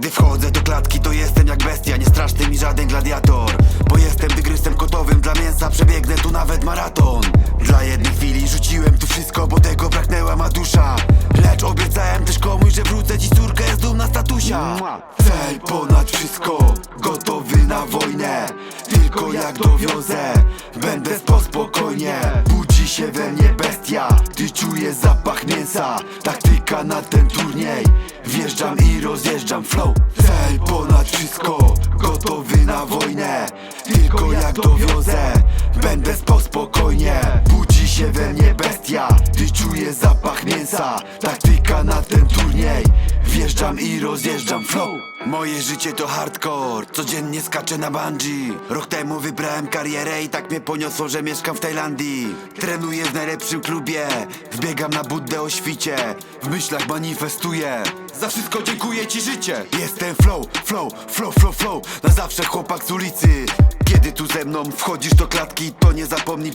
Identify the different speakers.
Speaker 1: Gdy wchodzę do klatki to jestem jak bestia Nie straszny mi żaden gladiator. Bo jestem tygrysem kotowym Dla mięsa przebiegnę tu nawet maraton. Dla jednej chwili rzuciłem tu wszystko Bo tego braknęła ma dusza. Lecz obiecałem też komuś, że wrócę Dziś córka jest dumna statusia. Cel ponad wszystko Gotowy na wojnę. Tylko jak dowiozę Będę spał spokojnie. Budzi się we mnie bestia. Ty czujesz zapach mięsa. Taktyka na ten turniej Wjeżdżam i rozjeżdżam flow. Cel ponad wszystko Gotowy na wojnę. Tylko jak dowiozę Będę spał spokojnie. Budzi się we mnie bestia Ty czujesz zapach mięsa. Taktyka na ten I rozjeżdżam. Flow! Moje życie to hardcore Codziennie skaczę na bungee. Rok temu wybrałem karierę I tak mnie poniosło, że mieszkam w Tajlandii. Trenuję w najlepszym klubie Wbiegam na buddę o świcie. W myślach manifestuję. Za wszystko dziękuję ci życie. Jestem flow, flow, flow, flow, flow. Na zawsze chłopak z ulicy. Kiedy tu ze mną wchodzisz do klatki To nie zapomnij